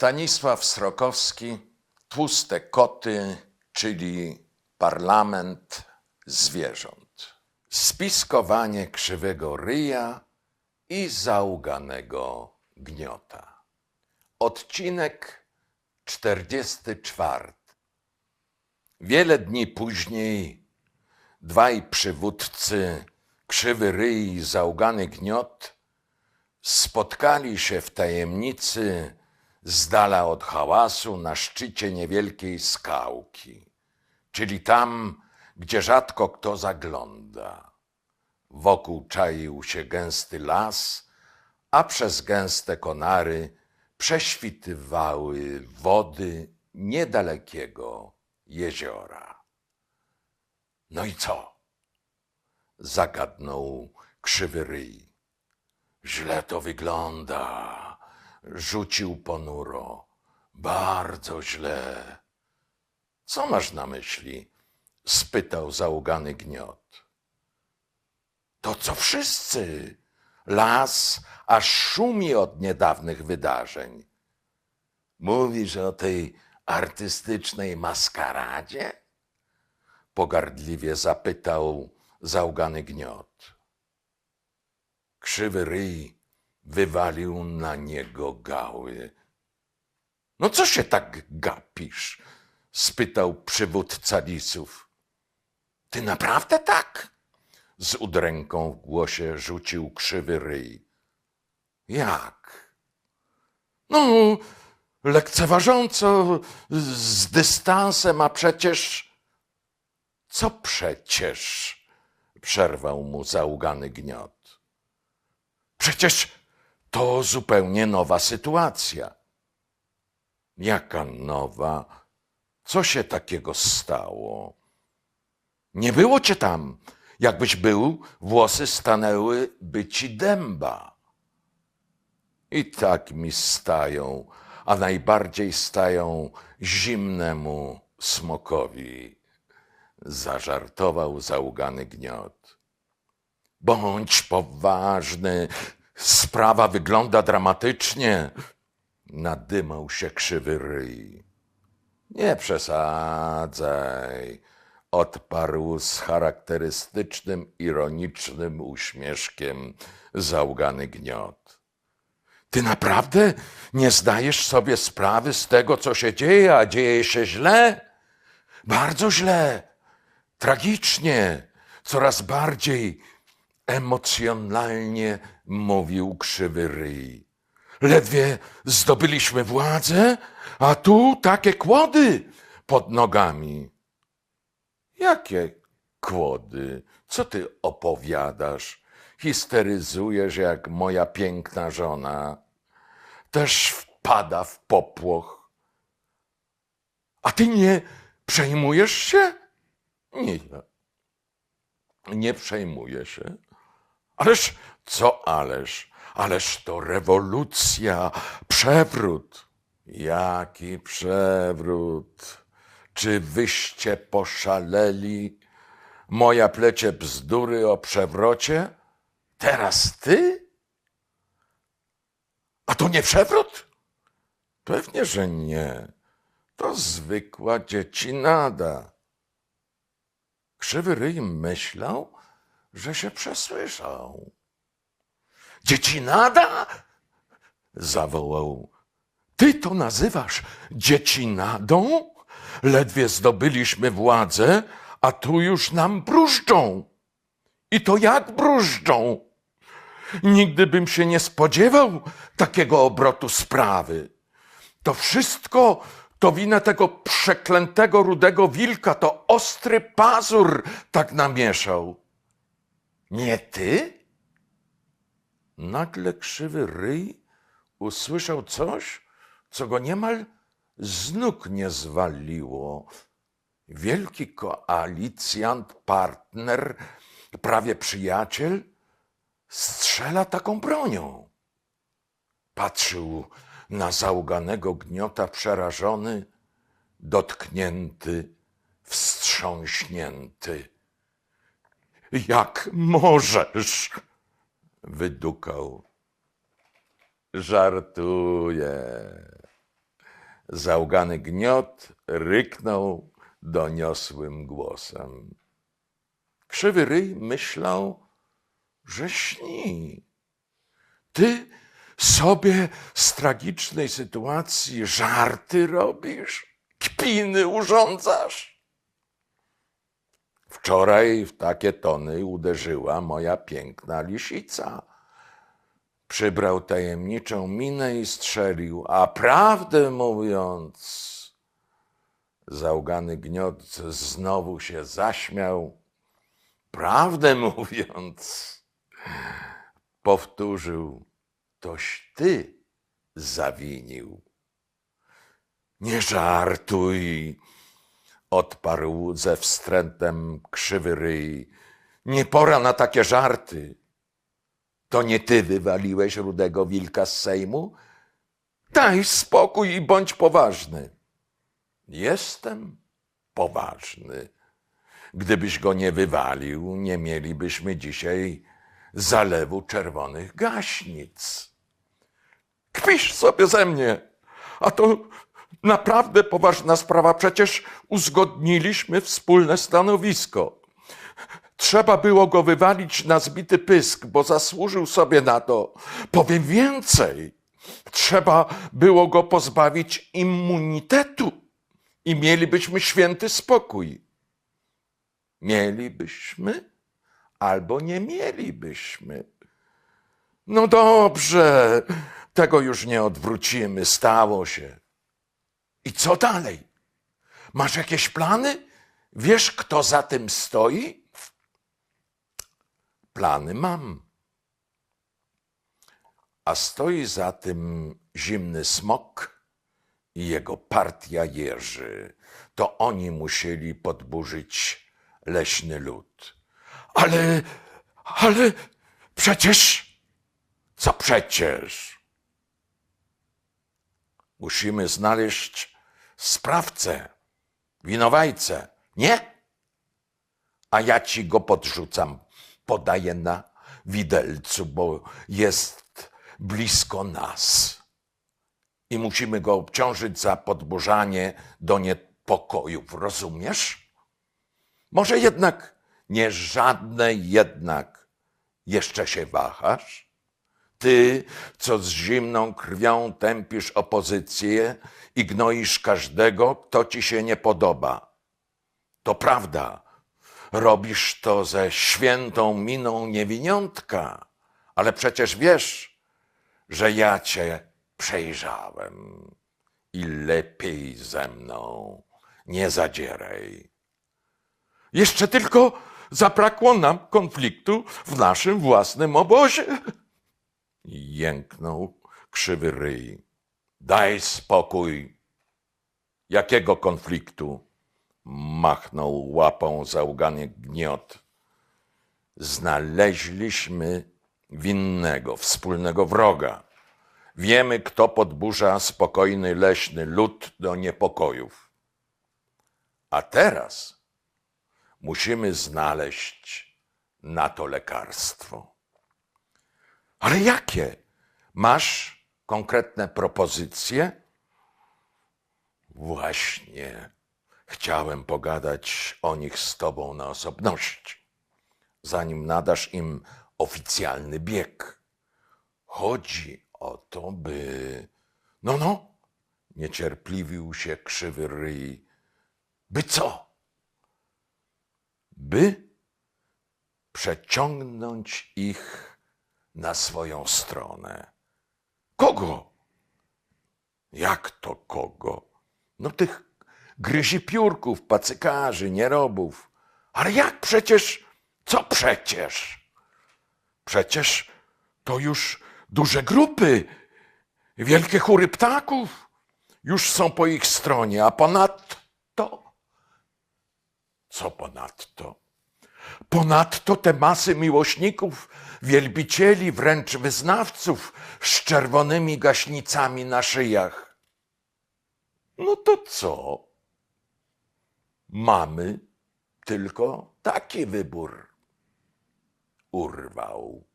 Stanisław Srokowski, Tłuste koty, czyli parlament zwierząt. Spiskowanie krzywego ryja i zauganego gniota. Odcinek 44. Wiele dni później dwaj przywódcy, krzywy ryj i załgany gniot, spotkali się w tajemnicy z dala od hałasu na szczycie niewielkiej skałki, czyli tam, gdzie rzadko kto zagląda. Wokół czaił się gęsty las, a przez gęste konary prześwitywały wody niedalekiego jeziora. No i co? Zagadnął krzywy ryj. Źle to wygląda, rzucił ponuro. Bardzo źle. Co masz na myśli? spytał załugany gniot. To co wszyscy. Las aż szumi od niedawnych wydarzeń. Mówisz o tej artystycznej maskaradzie? Pogardliwie zapytał załgany gniot. Krzywy ryj wywalił na niego gały. No co się tak gapisz? spytał przywódca lisów. Ty naprawdę tak? Z udręką w głosie rzucił krzywy ryj. Jak? No, lekceważąco, z dystansem, a przecież. Co przecież? przerwał mu załugany gniot. Przecież to zupełnie nowa sytuacja. Jaka nowa? Co się takiego stało? Nie było cię tam. Jakbyś był, włosy stanęły by ci dęba. I tak mi stają, a najbardziej stają zimnemu smokowi. Zażartował załugany gniot. Bądź poważny, sprawa wygląda dramatycznie. Nadymał się krzywy ryj. Nie przesadzaj, odparł z charakterystycznym, ironicznym uśmieszkiem załgany gniot. Ty naprawdę nie zdajesz sobie sprawy z tego, co się dzieje, a dzieje się źle? Bardzo źle, tragicznie, coraz bardziej emocjonalnie mówił krzywy ryj. Ledwie zdobyliśmy władzę, a tu takie kłody pod nogami. Jakie kłody? Co ty opowiadasz? Histeryzujesz jak moja piękna żona. Też wpada w popłoch. A ty nie przejmujesz się? Nie. Nie przejmuję się. Ależ co ależ? Ależ to rewolucja, przewrót. Jaki przewrót? Czy wyście poszaleli? Moja plecie bzdury o przewrocie? Teraz ty? A to nie przewrót? Pewnie, że nie. To zwykła dziecinada. Krzywy ryj myślał, że się przesłyszał. Dziecinada? zawołał. Ty to nazywasz dziecinadą? Ledwie zdobyliśmy władzę, a tu już nam bruszczą. I to jak bruszczą? Nigdy bym się nie spodziewał takiego obrotu sprawy. To wszystko to wina tego przeklętego rudego wilka, to ostry pazur tak namieszał. Nie ty? Nagle krzywy ryj usłyszał coś, co go niemal z nóg nie zwaliło. Wielki koalicjant, partner, prawie przyjaciel, strzela taką bronią. Patrzył na załganego gniota przerażony, dotknięty, wstrząśnięty. Jak możesz? wydukał. Żartuję. Załgany gniot ryknął doniosłym głosem. Krzywy ryj myślał, że śni. Ty sobie z tragicznej sytuacji żarty robisz, kpiny urządzasz. Wczoraj w takie tony uderzyła moja piękna lisica. Przybrał tajemniczą minę i strzelił, a prawdę mówiąc, załgany gniot znowu się zaśmiał. Prawdę mówiąc, powtórzył, toś ty zawinił. Nie żartuj, odparł ze wstrętem krzywy ryj. Nie pora na takie żarty. To nie ty wywaliłeś rudego wilka z Sejmu? Daj spokój i bądź poważny. Jestem poważny. Gdybyś go nie wywalił, nie mielibyśmy dzisiaj zalewu czerwonych gaśnic. Kpisz sobie ze mnie, a to naprawdę poważna sprawa. Przecież uzgodniliśmy wspólne stanowisko. Trzeba było go wywalić na zbity pysk, bo zasłużył sobie na to. Powiem więcej. Trzeba było go pozbawić immunitetu i mielibyśmy święty spokój. Mielibyśmy albo nie mielibyśmy. No dobrze, tego już nie odwrócimy, stało się. I co dalej? Masz jakieś plany? Wiesz, kto za tym stoi? Plany mam. A stoi za tym zimny smok i jego partia jeży. To oni musieli podburzyć leśny lud. Ale, ale przecież, co przecież? Musimy znaleźć sprawcę, winowajcę, nie? A ja ci go podrzucam, podaję na widelcu, bo jest blisko nas. I musimy go obciążyć za podburzanie do niepokojów, rozumiesz? Może jednak nie żadne jednak jeszcze się wahasz? Ty, co z zimną krwią tępisz opozycję i gnoisz każdego, kto ci się nie podoba. To prawda, robisz to ze świętą miną niewiniątka, ale przecież wiesz, że ja cię przejrzałem i lepiej ze mną nie zadzieraj. Jeszcze tylko zabrakło nam konfliktu w naszym własnym obozie. Jęknął krzywy ryj. Daj spokój. Jakiego konfliktu? Machnął łapą załgany gniot. Znaleźliśmy winnego, wspólnego wroga. Wiemy, kto podburza spokojny leśny lud do niepokojów. A teraz musimy znaleźć na to lekarstwo. Ale jakie? Masz konkretne propozycje? Właśnie chciałem pogadać o nich z tobą na osobności, zanim nadasz im oficjalny bieg. Chodzi o to, by. No, no, niecierpliwił się krzywy ryj. By co? By przeciągnąć ich na swoją stronę. Kogo? Jak to kogo? No tych gryzipiórków, pacykarzy, nierobów. Ale jak przecież? Co przecież? Przecież to już duże grupy, wielkie chóry ptaków już są po ich stronie, a ponadto. Co ponadto? Ponadto te masy miłośników, wielbicieli, wręcz wyznawców z czerwonymi gaśnicami na szyjach. No to co? Mamy tylko taki wybór. Urwał.